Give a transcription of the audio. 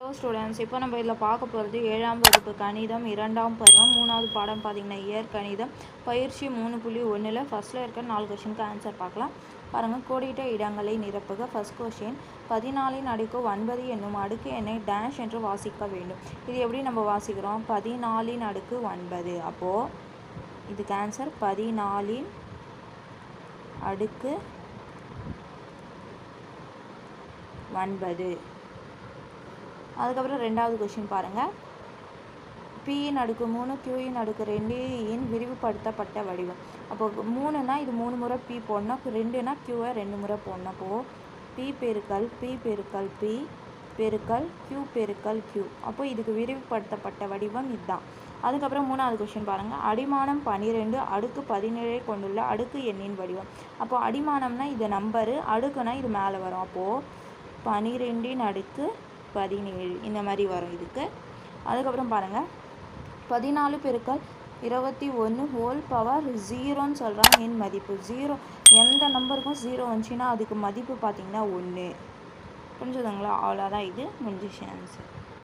Hello students இப்போ நம்ம இதில் பார்க்க போகிறது ஏழாம் வகுப்பு கணிதம் இரண்டாம் பருவம் மூணாவது பாடம் பார்த்தீங்கன்னா இயற்கணிதம் பயிற்சி மூணு புள்ளி ஒன்றில் ஃபஸ்ட்டில் இருக்க நாலு கொஷனுக்கு ஆன்சர் பார்க்கலாம். பாருங்கள் கோடிட்ட இடங்களை நிரப்புக. ஃபர்ஸ்ட் கொஷின் பதினாலின் அடுக்கு ஒன்பது என்னும் அடுக்கு எண்ணை டேஷ் என்று வாசிக்க வேண்டும். இது எப்படி நம்ம வாசிக்கிறோம்? பதினாலின் அடுக்கு ஒன்பது. அப்போது இதுக்கு ஆன்சர் பதினாலின் அடுக்கு ஒன்பது. அதுக்கப்புறம் ரெண்டாவது கொஷின் பாருங்கள் பியின் அடுக்கு மூணு கியூயின் அடுக்கு ரெண்டு e விரிவுபடுத்தப்பட்ட வடிவம். அப்போ மூணுனா இது மூணு முறை பி போடணும். ரெண்டுனா கியூவை ரெண்டு முறை போடணும். அப்போது பி பெருக்கல் பி பெருக்கல் பி பெருக்கல் கியூ பெருக்கல் கியூ அப்போ இதுக்கு விரிவுபடுத்தப்பட்ட வடிவம் இதுதான். அதுக்கப்புறம் மூணாவது கொஷின் பாருங்கள் அடிமானம் பன்னிரெண்டு அடுக்கு பதினேழை கொண்டுள்ள அடுக்கு எண்ணின் வடிவம். அப்போது அடிமானம்னா இது நம்பரு அடுக்குனா இது மேலே வரும். அப்போது பனிரெண்டின் அடுக்கு பதினேழு இந்த மாதிரி வரும் இதுக்கு. அதுக்கப்புறம் பாருங்கள் பதினாலு பெருக்கள் இருபத்தி ஒன்று ஹோல் பவர் ஜீரோன்னு சொல்கிறாங்க என் மதிப்பு ஜீரோ எந்த நம்பருக்கும் ஜீரோ வந்துச்சுன்னா அதுக்கு மதிப்பு பார்த்திங்கன்னா ஒன்று புரிஞ்சுதுங்களா? அவ்வளோதான் இது. முடிஞ்சிச்சு ஆன்சர்